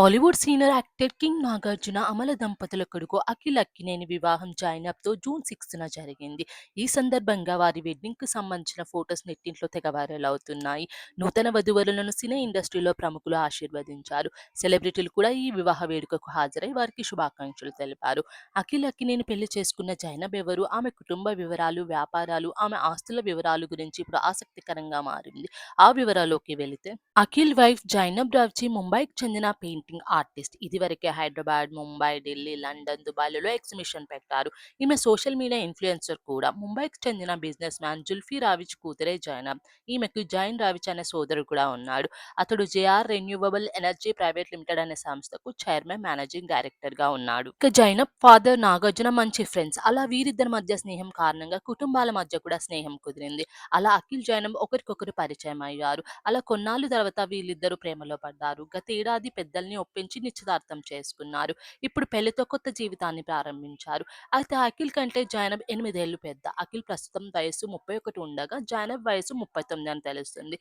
Tollywood senior actor king Nagarjuna, Amala దంపతుల కొడుకు అఖిల్ అక్కినేని వివాహం జైనబ్‌తో జూన్ 6న జరిగింది. ఈ సందర్భంగా వారి వెడ్డింగ్కు సంబంధించిన ఫోటోస్ నెట్టింట్లో తెగ వైరల్ అవుతున్నాయి. నూతన వధువరులను సినీ ఇండస్ట్రీలో ప్రముఖులు ఆశీర్వదించారు. సెలబ్రిటీలు కూడా ఈ వివాహ వేడుకకు హాజరై వారికి శుభాకాంక్షలు తెలిపారు. అఖిల్ అక్కినేని పెళ్ళి చేసుకున్న జైనబ్ ఎవరు? ఆమె కుటుంబ వివరాలు, వ్యాపారాలు, ఆమె ఆస్తుల వివరాలు గురించి ఇప్పుడు ఆసక్తికరంగా మారింది. ఆ వివరాల్లోకి వెళితే అఖిల్ వైఫ్ జైనబ్ రావ్జీ ముంబైకి చెందిన పెయింట్ పెయింటింగ్ ఆర్టిస్ట్. ఇదివరకే హైదరాబాద్, ముంబై, ఢిల్లీ, లండన్, దుబాయ్‌లలో ఎగ్జిబిషన్ పెట్టారు. ఈమె సోషల్ మీడియా ఇన్‌ఫ్లుయెన్సర్ కూడా. ముంబైకి చెందిన బిజినెస్ మ్యాన్ జుల్ఫీ రావిచ్ కూతురే జైనబ్. ఈమెకు జైన్ రావిచ్ అనే సోదరుడు కూడా ఉన్నాడు. అతడు JR renewable energy private limited అనే సంస్థకు చైర్మన్, మేనేజింగ్ డైరెక్టర్‌గా ఉన్నాడు. ఇక జైనబ్ ఫాదర్ నాగార్జున మంచి ఫ్రెండ్స్. అలా వీరిద్దరి మధ్య స్నేహం కారణంగా కుటుంబాల మధ్య కూడా స్నేహం కుదిరింది. అలా అఖిల్, జైనబ్ ఒకరికొకరు పరిచయం అయ్యారు. అలా కొన్నాళ్ళు తర్వాత వీళ్ళిద్దరూ ప్రేమలో పడ్డారు. గతేడాది పెద్దల్ని ఒప్పించి నిశ్చితార్థం చేసుకున్నారు. ఇప్పుడు పెళ్ళితో కొత్త జీవితాన్ని ప్రారంభించారు. అయితే అఖిల్ కంటే జైనబ్ ఎనిమిదేళ్ళు పెద్ద. అఖిల్ ప్రస్తుతం వయసు ముప్పై ఒకటి ఉండగా జైనబ్ వయసు ముప్పై తొమ్మిది అని తెలుస్తుంది.